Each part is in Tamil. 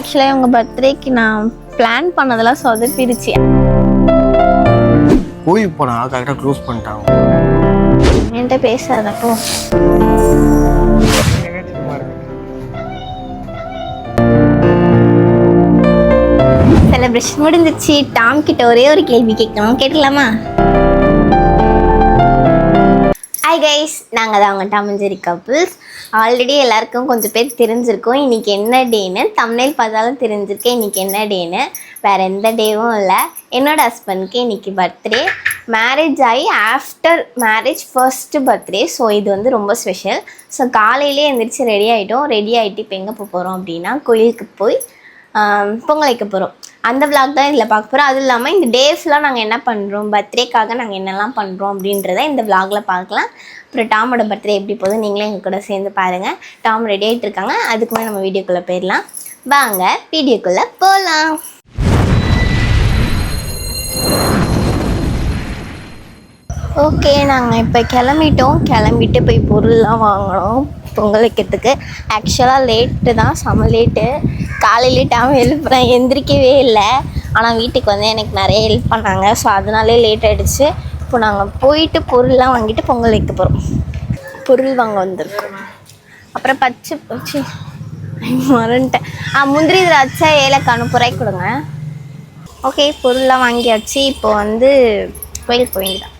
ஆக்சுவலாக உங்கள் பர்த்டேக்கு நான் பிளான் பண்ணதெல்லாம் சொதப்பிடுச்சு. கோயிலுக்கு போனா கரெக்டாக க்ளோஸ் பண்ணிட்டாங்க. என்கிட்ட பேசாதப்போ. செலிப்ரேஷன் முடிஞ்சிச்சு. டாம் கிட்ட ஒரே ஒரு கேள்வி கேட்கணும். கேட்கலாமா? ஹாய் கைஸ் நாங்கள் தான் அவங்க டாமஞ்சேரி கப்புள்ஸ் ஆல்ரெடி எல்லாருக்கும் கொஞ்சம் பேர் தெரிஞ்சிருக்கோம். இன்னைக்கு என்ன டேன்னு தமிழில் பார்த்தாலும் தெரிஞ்சிருக்கேன். இன்றைக்கி என்ன டேன்னு வேறு எந்த டேவும் இல்லை. என்னோட ஹஸ்பண்ட்க்கு இன்னைக்கு பர்த்டே மேரேஜ் ஆகி after marriage first birthday so இது வந்து ரொம்ப ஸ்பெஷல் ஸோ காலையிலே எழுந்திரிச்சு ரெடி ஆகிட்டோம் ரெடி ஆகிட்டு இப்போ எங்கே போக போகிறோம் அப்படின்னா கோயிலுக்கு போய் பொங்கலைக்கு பொங்கல் வைக்க போகிறோம் அந்த விளாக் தான் இதில் பார்க்க போகிறோம் அதுவும் இல்லாமல் இந்த டேஸ்லாம் நாங்கள் என்ன பண்ணுறோம் பர்த்டேக்காக நாங்கள் என்னெல்லாம் பண்ணுறோம் அப்படின்றத இந்த விளாகில் பார்க்கலாம். அப்புறம் டாமோட பர்த்டே எப்படி போகுது நீங்களே எங்கள் கூட சேர்ந்து பாருங்கள் டாம் ரெடி ஆகிட்டு இருக்காங்க. அதுக்குமே நம்ம வீடியோக்குள்ளே போயிடலாம். வாங்க வீடியோக்குள்ளே போகலாம் ஓகே நாங்கள் இப்போ கிளம்பிட்டோம். கிளம்பிட்டு போய் பொருள்லாம் வாங்கினோம் பொங்கல் வைக்கிறதுக்கு. ஆக்சுவலாக லேட்டு தான் செம லேட்டு காலையிலே டைம் எழுப்புறேன். எந்திரிக்கவே இல்லை. ஆனால் வீட்டுக்கு வந்து எனக்கு நிறைய ஹெல்ப் பண்ணாங்க. ஸோ அதனாலே லேட் ஆகிடுச்சு இப்போ நாங்கள் போயிட்டு பொருள்லாம் வாங்கிட்டு பொங்கல் வைக்க போகிறோம் பொருள் வாங்க வந்திருக்கோம். அப்புறம் பச்சை பச்சை. மறந்துட்டேன். ஆ முந்திரி திராட்சை ஏலக்காய் அனுப்புறாய் கொடுங்க. ஓகே பொருள்லாம் வாங்கியாச்சு. இப்போ வந்து கோயிலுக்கு போக வேண்டியதான்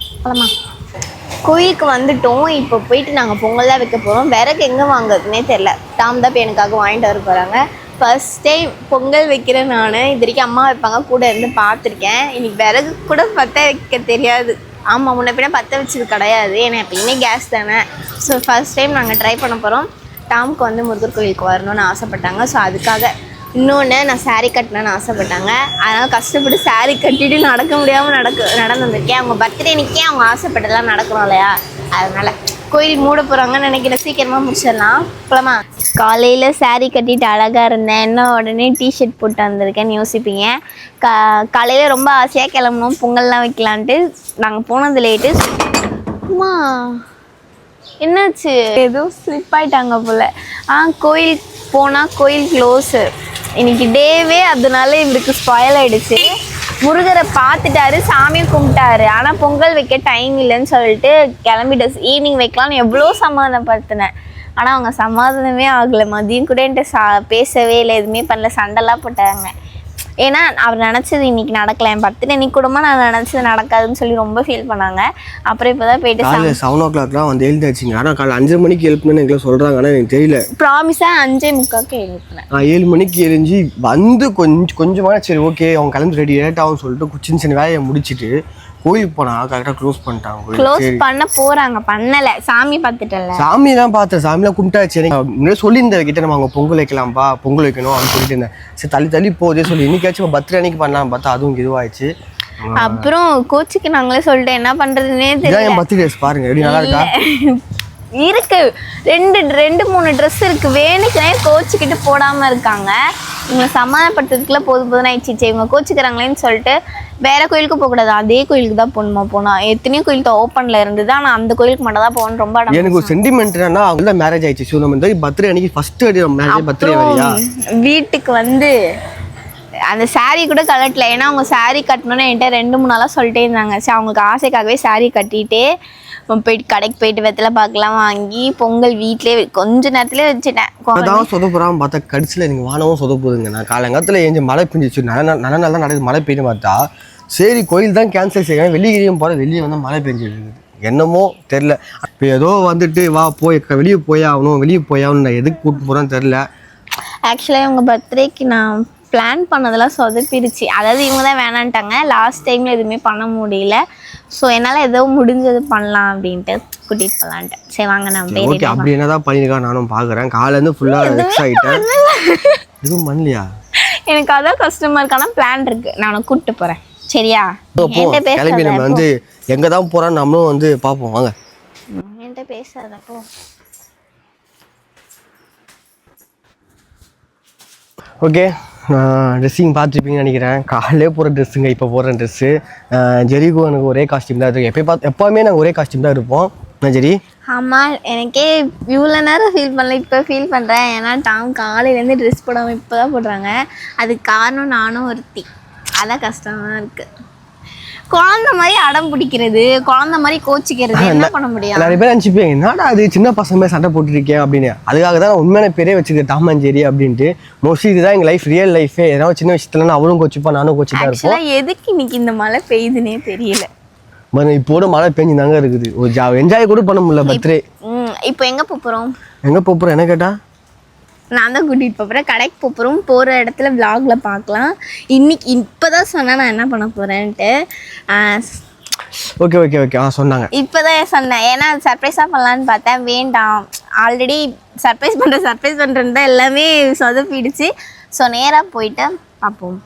கோயிலுக்கு வந்துட்டோம். இப்போ போயிட்டு நாங்கள் பொங்கல் தான் வைக்க போகிறோம் விறகு எங்கே வாங்குறதுனே தெரில டாம் தான் இப்போ எனக்காக வாங்கிட்டு வர போகிறாங்க ஃபஸ்ட் டைம் பொங்கல் வைக்கிறேன் நான் இது வரைக்கும் அம்மா வைப்பாங்க கூட இருந்து பார்த்துருக்கேன். இன்னைக்கு விறகு கூட பற்ற வைக்க தெரியாது. ஆமாம் முன்ன பின்ன பற்ற வச்சது கிடையாது. ஏன்னா எப்பயுமே கேஸ் தானே. ஸோ ஃபர்ஸ்ட் டைம் நாங்கள் ட்ரை பண்ண போகிறோம் டாமுக்கு வந்து முருகர் கோயிலுக்கு வரணும்னு ஆசைப்பட்டாங்க. ஸோ அதுக்காக இன்னொன்று நான் saree கட்டணும்னு ஆசைப்பட்டாங்க. அதனால் கஷ்டப்பட்டு saree கட்டிட்டு நடக்க முடியாமல் நடக்க நடந்து வந்திருக்கேன் அவங்க பர்த்டே அன்னைக்கே அவங்க ஆசைப்பட்டதெல்லாம் நடக்கணும் இல்லையா? அதனால் கோயில் மூட போகிறாங்கன்னு நினைக்கிறேன். சீக்கிரமாக முடிச்சிடலாம். போலாமா? காலையில் saree கட்டிட்டு அழகாக இருந்தேன். என்ன உடனே டிஷர்ட் போட்டு வந்திருக்கேன்னு யோசிப்பீங்க. கா காலையில் ரொம்ப ஆசையாக கிளம்பணும். பொங்கல்லாம் வைக்கலான்ட்டு. நாங்கள் போனது லேட்டு அம்மா என்னாச்சு? ஏதோ ஸ்லிப் ஆயிட்டாங்க போல. ஆ கோயில் போனால் கோயில் க்ளோஸு இன்னைக்கு டேவே அதனால இவருக்கு ஸ்பாயில் ஆயிடுச்சு. முருகரை பார்த்துட்டாரு சாமி கும்பிட்டாரு. ஆனால் பொங்கல் வைக்க டைம் இல்லைன்னு சொல்லிட்டு கிளம்பிட்டு ஈவினிங் வைக்கலாம்னு எவ்வளோ சமாதானப்படுத்தினேன். ஆனால் அவங்க சமாதானமே ஆகலை. மதியம் கூட என்கிட்ட சா பேசவே இல்லை. எதுவுமே பண்ணல. சண்டைலாம் போட்டாங்க. ஏன்னா அவர் நினச்சது இன்னைக்கு நடக்கல. என் பர்த்டே இன்னைக்கு கூடமா நான் நினச்சது நடக்காதுன்னு சொல்லி ரொம்ப ஃபீல் பண்ணாங்க. அப்புறம் இப்போ தான் போயிட்டு செவன் ஓ கிளாக்லாம் வந்து எழுந்தாச்சுங்க. ஆனால் காலையில் அஞ்சு மணிக்கு எழுப்புன்னு எங்களை சொல்கிறாங்க ஆனால் எனக்கு தெரியல. ப்ராமிஸாக அஞ்சே முக்காக்கு எழுப்பினேன். நான் ஏழு மணிக்கு எழுஞ்சி வந்து கொஞ்சம் கொஞ்சமாக சரி ஓகே அவங்க கிளம்பி ரெடி லேட் ஆகும்னு சொல்லிட்டு சின்ன சின்ன வேலையை முடிச்சிட்டு கோயிலுக்கு போனா கரெக்டாக க்ளோஸ் பண்ணிட்டாங்க கோயில். க்ளோஸ் பண்ண போறாங்க பண்ணல. சாமி பார்த்துட்டல சாமி தான் பார்த்தேன். சாமிலாம் கும்பிட்டாச்சு. முன்னாடி சொல்லியிருந்தேன் கிட்ட நம்ம அங்கே பொங்கல் வைக்கலாம்ப்பா பொங்கல் வைக்கணும் அப்படின்னு சொல்லிட்டு இருந்தேன். சரி தள்ளி தள்ளி போதே சொல்லி இன்னைக்காச்சும் பர்த்டே அன்னைக்கு பண்ணலாம் பார்த்தா அதுவும் இதுவாயிடுச்சு. அப்புறம் கோச்சுக்கு நாங்களே சொல்லிட்டு என்ன பண்றதுன்னே தெரியல. என் பாருங்க. எப்படி நல்லா இருக்கா? இருக்கு. ரெண்டு ரெண்டு மூணு ட்ரெஸ் இருக்கு. வேணுக்குனே கோச்சுக்கிட்டு போடாம இருக்காங்க. இவங்க சமாதானப்படுத்துறதுக்குள்ள போதும் போதும் ஆயிடுச்சு சரி இவங்க கோச்சுக்கிறாங்களேன்னு சொல்லிட்டு வேற கோயிலுக்கு போகக்கூடாது அதே கோயிலுக்கு தான் போகணுமா? போனா எத்தனையோ கோயிலுக்கு ஓப்பன்ல இருந்தது. ஆனா அந்த கோயிலுக்கு மட்டும் தான் போகணும் ரொம்ப எனக்கு ஒரு சென்டிமெண்ட் என்னன்னா அவங்க மேரேஜ் ஆயிடுச்சு. ஸோ நம்ம இந்த பர்த்டே அன்னைக்கு ஃபர்ஸ்ட் மேரேஜ் பர்த்டே வரையா? வீட்டுக்கு வந்து அந்த saree கூட கலட்டல ஏன்னா அவங்க saree கட்டணும்னு என்கிட்ட ரெண்டு மூணு நாளாக சொல்லிட்டே இருந்தாங்க. சரி அவங்களுக்கு ஆசைக்காகவே saree கட்டிட்டு போயிட்டு கடைக்கு போயிட்டு வெத்தலை பார்க்கலாம் வாங்கி பொங்கல் வீட்டிலே கொஞ்ச நேரத்துலேயே வச்சுட்டேன். அதான் சொதப்புறாம பார்த்தா கடிச்சில் எனக்கு வானமும் சொதப்புதுங்க நான் காலங்காலத்தில் ஏஞ்சி மழை பெஞ்சிச்சு. நல்ல நல்ல தான் நடக்குது. மழை பெய்யும் பார்த்தா சரி கோயில் தான் கேன்சல் செய்யணும் வெளியிலையும் போகிற வெளியே வந்து மழை பெஞ்சிருக்கு என்னமோ தெரில இப்போ ஏதோ வந்துட்டு வா போய் வெளியே போய் ஆகணும். வெளியே போய் ஆகணும் நான் எதுக்கு கூப்பிட்டு போகிறேன்னு தெரில ஆக்சுவலாக இவங்க பர்த்டேக்கு நான் பிளான் பண்ணதெல்லாம் சொதப்பிடுச்சு. அதாவது இவங்க தான் வேணான்ட்டாங்க லாஸ்ட் டைமில் எதுவுமே பண்ண முடியல. ஸோ என்னால் ஏதோ முடிஞ்சது பண்ணலாம் அப்படின்ட்டு கூட்டிகிட்டு போகலான்ட்டு சரி வாங்க நான் போய் ஓகே அப்படி என்னதான் பண்ணியிருக்கா நானும் பார்க்குறேன் காலேருந்து ஃபுல்லாக வெக்ஸ் ஆகிட்டேன். எதுவும் பண்ணலையா? எனக்கு அதான் கஷ்டமாக இருக்கு ஆனால் பிளான் இருக்கு. நான் உன்னை கூப்பிட்டு போகிறேன் சரியா? கிளம்பி நம்ம வந்து எங்கே தான் போகிறோம் நம்மளும் வந்து பார்ப்போம் வாங்க. என்கிட்ட பேசாத போ. ஓகே ட்ரெஸ்ஸிங் பார்த்துருப்பீங்கன்னு நினைக்கிறேன். காலையிலே போகிற ட்ரெஸ்ஸுங்க இப்போ போடுற ட்ரெஸ்ஸு ஜெரிகோ எனக்கு ஒரே காஸ்டியூம் தான் இருக்குது எப்போ பார்த்து எப்போவுமே நாங்கள் ஒரே காஸ்டியூம் தான் இருப்போம். என்ன சரி ஆமாம் எனக்கே இவ்வளோ நேரம் ஃபீல் பண்ணல இப்போ ஃபீல் பண்ணுறேன் ஏன்னா டாம் காலையிலேருந்து ட்ரெஸ் போடாமல் இப்போ தான் போடுறாங்க. அதுக்கு காரணம் நானும் ஒருத்தி. அதான் கஷ்டமாக இருக்குது குழந்த மாதிரி அடம் பிடிக்கிறது குழந்த மாதிரி கோச்சிக்கிறது என்ன பண்ண முடியும்? நிறைய பேர் நினச்சிப்பேன் என்னடா அது சின்ன பசங்க சண்டை போட்டுருக்கேன் அப்படின்னு. அதுக்காக தான் உண்மையான பேரே வச்சுருக்கேன் டாம் அண்ட் ஜெரி அப்படின்ட்டு. மோஸ்ட்லி இதுதான் எங்கள் லைஃப் ரியல் லைஃபே ஏதாவது சின்ன விஷயத்துல அவளும் கோச்சிப்பா நானும் கோச்சிப்பா இருப்போம். எதுக்கு இன்னைக்கு இந்த மழை பெய்யுதுன்னே தெரியல. மறு இப்போட மழை பெஞ்சு தாங்க இருக்குது. ஒரு ஜா என்ஜாய் கூட பண்ண முடியல பர்த்டே இப்போ எங்கே போகிறோம் எங்கே போகிறோம் என்ன கேட்டா? நான் தான் கூட்டிகிட்டு போகிறேன் கடைக்கு போகிறோம் போகிற இடத்துல vlogல பார்க்கலாம். இன்னைக்கு இப்போ தான் சொன்னேன் நான் என்ன பண்ண போகிறேன்ட்டு ஓகே ஓகே ஓகே. ஆ சொன்னாங்க. இப்போ தான் சொன்னேன். ஏன்னா சர்ப்ரைஸாக பண்ணலான்னு பார்த்தேன். வேண்டாம். ஆல்ரெடி சர்ப்ரைஸ் பண்ணுற சர்ப்ரைஸ் பண்ணுறது தான் எல்லாமே சொதப்பிடுச்சு. ஸோ நேராக போயிட்டு பார்ப்போம்.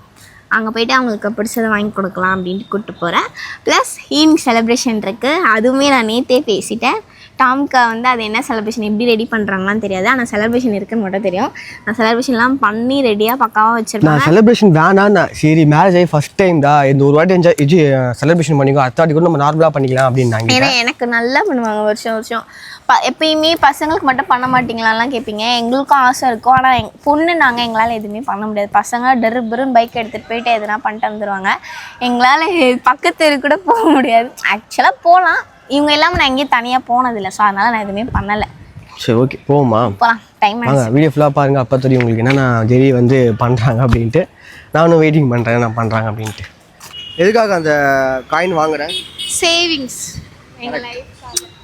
அங்கே போயிட்டு அவங்களுக்கு பிடிச்சதை வாங்கி கொடுக்கலாம் அப்படின்ட்டு கூப்பிட்டு போகிறேன் ப்ளஸ் ஈவினிங் செலிப்ரேஷன் இருக்குது அதுவுமே நான் நேற்றே பேசிட்டேன். டாம்க்கு வந்து அது என்ன செலிப்ரேஷன் எப்படி ரெடி பண்ணுறாங்களான்னு தெரியாது. ஆனால் செலிப்ரேஷன் இருக்குன்னு மட்டும் தெரியும். நான் செலிப்ரேஷன்லாம் பண்ணி ரெடியாக பக்காவாக வச்சுருப்பேன் நான் செலிப்ரேஷன் வேணாம் சரி மேரேஜ் ஆகி ஃபர்ஸ்ட் டைம் தான் இந்த ஒரு வாட்டி என்ஜாய் இது செலிப்ரேஷன் பண்ணிக்கோ அடுத்த வாட்டி கூட நம்ம நார்மலாக பண்ணிக்கலாம் அப்படின்னாங்க. ஏன்னா எனக்கு நல்லா பண்ணுவாங்க வருஷம் வருஷம். ப எப்பயுமே பசங்களுக்கு மட்டும் பண்ண மாட்டீங்களாலாம் கேட்பீங்க எங்களுக்கும் ஆசை இருக்கும். ஆனால் எங் பொண்ணு நாங்கள் எங்களால் எதுவுமே பண்ண முடியாது. பசங்க டெரு பெருன்னு பைக் எடுத்துகிட்டு போயிட்டு எதுனா பண்ணிட்டு வந்துடுவாங்க எங்களால் பக்கத்து தெரு கூட போக முடியாது. ஆக்சுவலாக போகலாம் இவங்க இல்லாமல் நான் எங்கேயும் தனியாக போனதில்லை. ஸோ அதனால் நான் எதுவுமே பண்ணலை. சரி ஓகே போமா போகலாம் டைம் வாங்க வீடியோ ஃபுல்லாக பாருங்கள் அப்போ தெரியும் உங்களுக்கு என்னென்ன ஜெரி வந்து பண்ணுறாங்க அப்படின்ட்டு. நானும் வெயிட்டிங் பண்ணுறேன் நான் பண்ணுறாங்க அப்படின்ட்டு. எதுக்காக அந்த காயின் வாங்குறேன்? சேவிங்ஸ்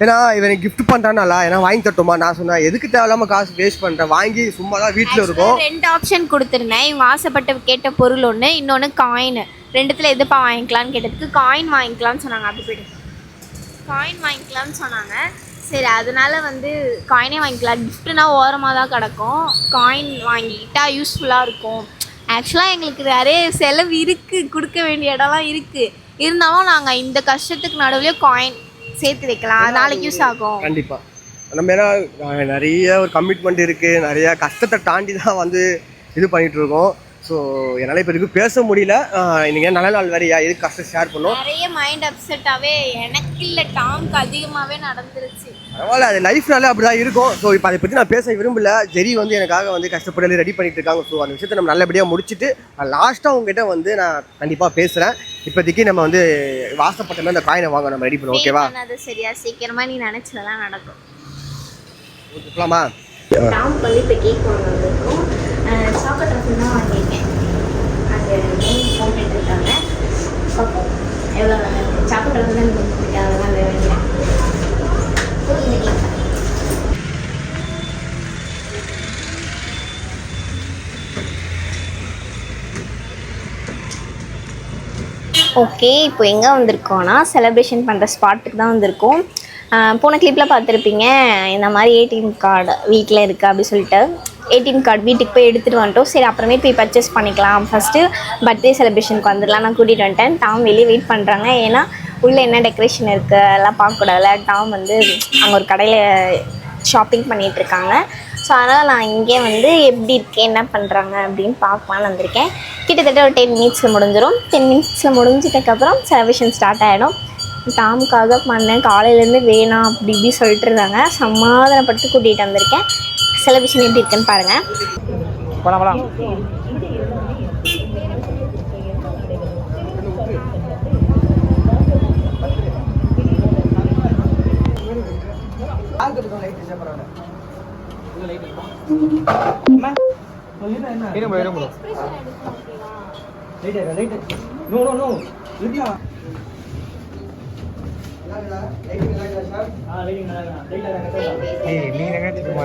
ஏன்னா இவன் கிஃப்ட் பண்ணுறானால ஏன்னா வாங்கி தட்டுமா நான் சொன்னேன் எதுக்கு தேவையில்லாம காசு வேஸ்ட் பண்ணுறேன் வாங்கி சும்மா தான் வீட்டில் இருக்கும். ரெண்டு ஆப்ஷன் கொடுத்துருந்தேன். இவங்க ஆசைப்பட்ட கேட்ட பொருள் ஒன்று இன்னொன்று காயின் ரெண்டுத்தில் எதுப்பா வாங்கிக்கலாம்னு கேட்டதுக்கு காயின் வாங்கிக்கலாம்னு சொன்னாங்க. அப்படி போயிட்டு காயின் வாங்கிக்கலாம்னு சொன்னாங்க. சரி அதனால வந்து காயினே வாங்கிக்கலாம். கிஃப்ட்னா ஓரமாக தான் கிடக்கும். காயின் வாங்கிக்கிட்டா யூஸ்ஃபுல்லாக இருக்கும். ஆக்சுவலாக எங்களுக்கு நிறைய செலவு இருக்குது கொடுக்க வேண்டிய இடம்லாம் இருக்குது இருந்தாலும் நாங்கள் இந்த கஷ்டத்துக்கு நடுவுலயே காயின் சேர்த்து வைக்கலாம். நாளைக்கு யூஸ் ஆகும். கண்டிப்பாக நம்ம ஏன்னா நிறைய ஒரு கமிட்மெண்ட் இருக்குது நிறைய கஷ்டத்தை தாண்டி தான் வந்து இது பண்ணிகிட்ருக்கோம் இருக்கோம். ஸோ என்னால் இப்போ இதுக்கு பேச முடியல. நீங்கள் நல்ல நாள் வேறையா எதுக்கு கஷ்டம் ஷேர் பண்ணோம்? நிறைய மைண்ட் அப்செட்டாகவே எனக்கு இல்லை டாம்க்கு அதிகமாகவே நடந்துருச்சு. பரவாயில்ல அது லைஃப்னாலே அப்படி தான் இருக்கும். ஸோ இப்போ அதை பற்றி நான் பேச விரும்பல. ஜெரி வந்து எனக்காக வந்து கஷ்டப்பட்டு ரெடி பண்ணிட்டு இருக்காங்க. ஸோ அந்த விஷயத்தை நம்ம நல்லபடியாக முடிச்சுட்டு லாஸ்ட்டாக உங்ககிட்ட வந்து நான் கண்டிப்பாக பேசுகிறேன் இப்போதைக்கு நம்ம வந்து வாசப்பட்ட மாதிரி அந்த காயினை வாங்க நம்ம ரெடி பண்ணுவோம் ஓகேவா அது சரியா? சீக்கிரமா நீ நினைச்சதெல்லாம் நடக்கும். ஓகே போலாமா டாம்க்கு வந்து இப்போ கேக் வாங்க வந்திருக்கோம் சாக்லேட் தான் வாங்கியிருக்கேன் அது நேம் போட்டுட்டு இருக்காங்க பார்ப்போம். எவ்வளோ நல்லா இருக்கு? சாக்லேட் ரசம் தான் எனக்கு பிடிக்கும் அதெல்லாம் வேணும் ஓகே இப்போ எங்கே வந்திருக்கோம்னா செலிப்ரேஷன் பண்ணுற ஸ்பாட்டுக்கு தான் வந்திருக்கோம். போன கிளிப்பில் பார்த்துருப்பீங்க. இந்த மாதிரி ஏடிஎம் கார்டு வீட்டில் இருக்குது அப்படி சொல்லிட்டு. ஏடிஎம் கார்டு வீட்டுக்கு போய் எடுத்துகிட்டு வந்துட்டோம். சரி அப்புறமே போய் பர்ச்சேஸ் பண்ணிக்கலாம். ஃபஸ்ட்டு பர்த்டே செலிப்ரேஷனுக்கு வந்துடலாம். நான் கூட்டிகிட்டு வந்துட்டேன். டாம் வெளியே வெயிட் பண்ணுறாங்க ஏன்னா உள்ளே என்ன டெக்கரேஷன் இருக்குது அதெல்லாம் பார்க்கக்கூடாதுல டாம் வந்து அங்கே ஒரு கடையில் ஷாப்பிங் பண்ணிகிட்ருக்காங்க இருக்காங்க. ஸோ அதனால் நான் இங்கே வந்து எப்படி இருக்கேன் என்ன பண்ணுறாங்க அப்படின்னு பார்க்கலான்னு வந்திருக்கேன். கிட்டத்தட்ட ஒரு டென் மினிட்ஸில் முடிஞ்சிடும் டென் மினிட்ஸில் முடிஞ்சதுக்கப்புறம் செலிப்ரேஷன் ஸ்டார்ட் ஆகிடும் டாமுக்காக பண்ணேன் காலையிலேருந்து வேணாம் அப்படி இப்படி சொல்லிட்டு இருந்தாங்க. சமாதானப்பட்டு கூட்டிகிட்டு வந்திருக்கேன். செலிப்ரேஷன் எப்படி இருக்குன்னு பாருங்கள் போலாம் போலாம் இருங்க இருங்க bro. No, no, no. இருங்க. ஏய், நீங்க எங்க சும்மா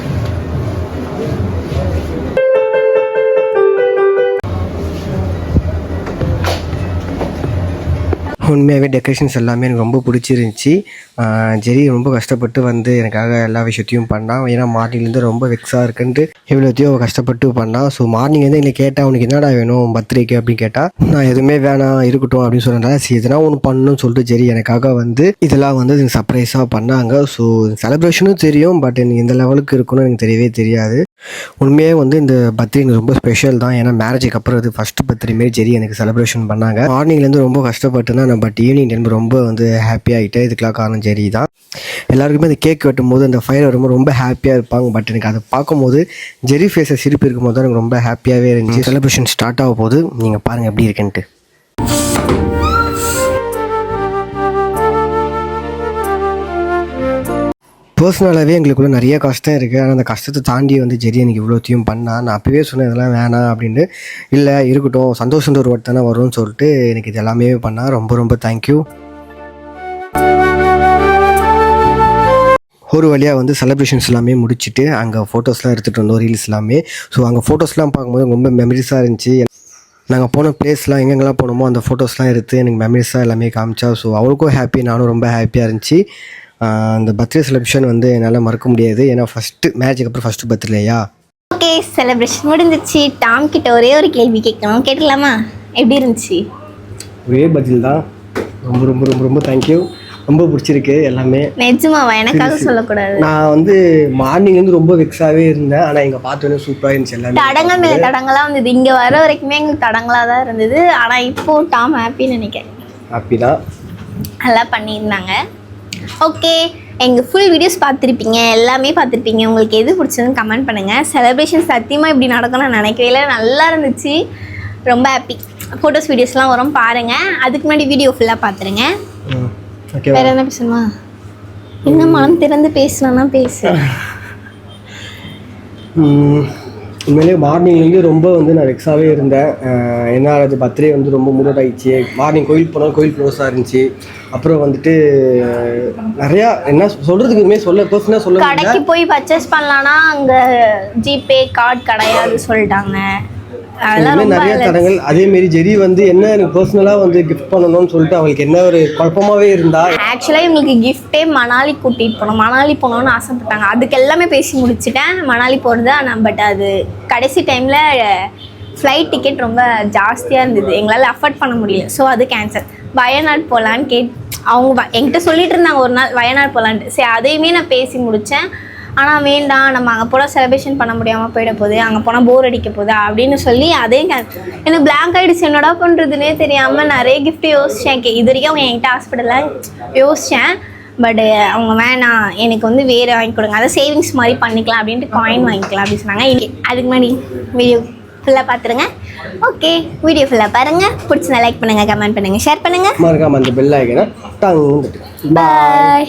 உண்மையாகவே டெக்கரேஷன்ஸ் எல்லாமே எனக்கு ரொம்ப பிடிச்சிருந்துச்சி. ஜெரி ரொம்ப கஷ்டப்பட்டு வந்து எனக்காக எல்லா விஷயத்தையும் பண்ணான். ஏன்னா மார்னிங்லேருந்து ரொம்ப வெக்ஸாக இருக்குன்ட்டு எவ்வளோத்தையும் கஷ்டப்பட்டு பண்ணான் ஸோ மார்னிங் வந்து என்னை கேட்டால் உனக்கு என்னடா வேணும்? பர்த்டேக்கு? அப்படின்னு கேட்டால் நான் எதுவுமே வேணாம். இருக்கட்டும். அப்படின்னு சொன்னதால சரி எதனா ஒன்று பண்ணணும்னு சொல்லிட்டு ஜெரி எனக்காக வந்து இதெல்லாம் வந்து எனக்கு சர்ப்ரைஸாக பண்ணாங்க. ஸோ செலிப்ரேஷனும் தெரியும். பட் எனக்கு இந்த லெவலுக்கு இருக்குன்னு எனக்கு தெரியவே தெரியாது. உண்மையே வந்து இந்த பர்த்டே எனக்கு ரொம்ப ஸ்பெஷல் தான். ஏன்னா மேரேஜுக்கு அப்புறம் இது ஃபஸ்ட்டு பர்த்டே மாரி ஜெரி எனக்கு செலிப்ரேஷன் பண்ணாங்க. மார்னிங்லேருந்து ரொம்ப கஷ்டப்பட்டுனா நான் பட் ஈவினிங் டைம் ரொம்ப வந்து ஹாப்பி இதுக்கெலாம் காரணம் ஜெரி தான். எல்லாருக்குமே அந்த கேக் வெட்டும் போது அந்த ஃபயர் வரும்போது ரொம்ப ஹாப்பியாக இருப்பாங்க. பட் எனக்கு அதை பார்க்கும்போது ஜெரி ஃபேஸை சிரிப்பு இருக்கும்போது தான் எனக்கு ரொம்ப ஹாப்பியாகவே இருந்துச்சு. செலிப்ரேஷன் ஸ்டார்ட் ஆக போது நீங்கள் பாருங்கள் எப்படி இருக்குன்ட்டு. பர்சனலாகவே எங்களுக்குள்ள நிறைய கஷ்டம் இருக்குது ஆனால் அந்த கஷ்டத்தை தாண்டி வந்து ஜெரி எனக்கு இவ்வளோத்தையும் பண்ணா நான் அப்போவே சொன்னேன் இதெல்லாம் வேணாம் அப்படின்னு இல்லை இருக்கட்டும் சந்தோஷம் ஒரு தானே வரும்னு சொல்லிட்டு எனக்கு இது எல்லாமே பண்ணால் ரொம்ப ரொம்ப தேங்க்யூ ஒரு வழியாக வந்து செலிப்ரேஷன்ஸ் எல்லாமே முடிச்சுட்டு அங்கே ஃபோட்டோஸ்லாம் எடுத்துகிட்டு வந்தோம் ரீல்ஸ் எல்லாமே. ஸோ அங்கே ஃபோட்டோஸ்லாம் பார்க்கும்போது ரொம்ப மெமரிஸாக இருந்துச்சு. நாங்கள் போன பிளேஸ்லாம் எங்கெங்கெல்லாம் போனோமோ அந்த ஃபோட்டோஸ்லாம் எடுத்து எனக்கு மெமரிஸாக எல்லாமே காமிச்சா ஸோ அவளுக்கும் ஹாப்பி நானும் ரொம்ப ஹாப்பியாக இருந்துச்சு. அந்த பர்த்டே செலிப்ரேஷன் வந்து என்னால் மறக்க முடியாது. ஏன்னா ஃபஸ்ட்டு மேரேஜுக்கு அப்புறம் ஃபஸ்ட்டு பர்த்டேயா ஓகே செலிப்ரேஷன் முடிஞ்சிச்சு. டாம் கிட்ட ஒரே ஒரு கேள்வி கேட்கணும். கேட்கலாமா எப்படி இருந்துச்சு? ஒரே பதில் தான். ரொம்ப ரொம்ப ரொம்ப ரொம்ப தேங்க்யூ ரொம்ப பிடிச்சிருக்கு எல்லாமே. நிஜமாவா? எனக்காக சொல்லக்கூடாது. நான் வந்து மார்னிங்லேருந்து ரொம்ப வெக்ஸாகவே இருந்தேன். ஆனால் எங்கள் பார்த்தோன்னே சூப்பராக இருந்துச்சு எல்லாமே. தடங்கள் மேல தடங்களா வந்தது. இங்க வர வரைக்குமே எங்களுக்கு தடங்களா தான் இருந்தது. ஆனா இப்போ டாம் ஹாப்பின்னு நினைக்கிறேன். ஹாப்பி தான். நல்லா பண்ணியிருந்தாங்க. ஓகே எங்கள் ஃபுல் வீடியோஸ் பார்த்துருப்பீங்க. எல்லாமே பார்த்துருப்பீங்க. உங்களுக்கு எது பிடிச்சதுன்னு கமெண்ட் பண்ணுங்கள் செலிப்ரேஷன் சத்தியமாக இப்படி நடக்கும்னு நான் நினைக்கவே இல்லை. நல்லா இருந்துச்சு. ரொம்ப ஹாப்பி ஃபோட்டோஸ் வீடியோஸ்லாம் வரும். பாருங்கள் அதுக்கு முன்னாடி வீடியோ ஃபுல்லாக பார்த்துருங்க. வேறு என்ன பேசணுமா? என்ன மனம் திறந்து பேசணும்னா பேசு. உண்மையிலே மார்னிங்லேருந்து ரொம்ப வந்து நான் வெக்ஸாகவே இருந்தேன். என்ன ஆகுது பர்த்டே வந்து ரொம்ப மூட் ஆயிடுச்சு மார்னிங் கோயில் போனால் கோயில் க்ளோஸாக இருந்துச்சு. அப்புறம் வந்துட்டு நிறையா என்ன சொல்கிறதுக்குமே சொல்ல பர்சனாக சொல்ல கடைக்கு போய் பர்ச்சேஸ் பண்ணலான்னா அங்கே ஜிபே கார்டு கிடையாது சொல்லிட்டாங்க. இதுமாதிரி நிறைய தடங்கள் அதேமாரி ஜெரி வந்து என்ன எனக்கு பர்சனலாக வந்து கிஃப்ட் பண்ணணும்னு சொல்லிட்டு அவளுக்கு என்ன ஒரு குழப்பமாகவே இருந்தா? ஆக்சுவலாக இவங்களுக்கு கிஃப்டே மணாலி கூட்டிகிட்டு போனோம். மணாலி போகணும்னு ஆசைப்பட்டாங்க. அதுக்கு எல்லாமே பேசி முடிச்சிட்டேன். மணாலி போகிறது ஆனால் பட் அது கடைசி டைமில் ஃப்ளைட் டிக்கெட் ரொம்ப ஜாஸ்தியாக இருந்தது. எங்களால் அஃபோர்ட் பண்ண முடியல. ஸோ அது கேன்சல் வயநாடு போகலான்னு கேட் அவங்க என்கிட்ட சொல்லிட்டு இருந்தாங்க ஒரு நாள் வயநாடு போகலான்ட்டு சரி அதையுமே நான் பேசி முடித்தேன் ஆனால் வேண்டாம் நம்ம அங்கே போனால் செலிப்ரேஷன் பண்ண முடியாமல் போயிட போகுது அங்கே போனால் போர் அடிக்க போகுது அப்படின்னு சொல்லி can- எனக்கு blank ஆகிடுச்சு என்னடா பண்ணுறதுனே தெரியாமல் நிறைய gift யோசித்தேன் இது வரைக்கும் அவங்க என்கிட்ட ஹாஸ்பிட்டலில் யோசித்தேன் பட் அவங்க வேணாம் எனக்கு வந்து வேறு வாங்கி கொடுங்க. அதை சேவிங்ஸ் மாதிரி பண்ணிக்கலாம் அப்படின்ட்டு காயின் வாங்கிக்கலாம் அப்படின்னு சொன்னாங்க. அதுக்கு முன்னாடி வீடியோ ஃபுல்லாக பார்த்துருங்க ஓகே வீடியோ ஃபுல்லாக பாருங்கள் பிடிச்சிருந்தா லைக் பண்ணுங்கள் கமெண்ட் பண்ணுங்கள் ஷேர் பண்ணுங்கள் மறக்காம அந்த பெல் ஆகினா டாங் பாய்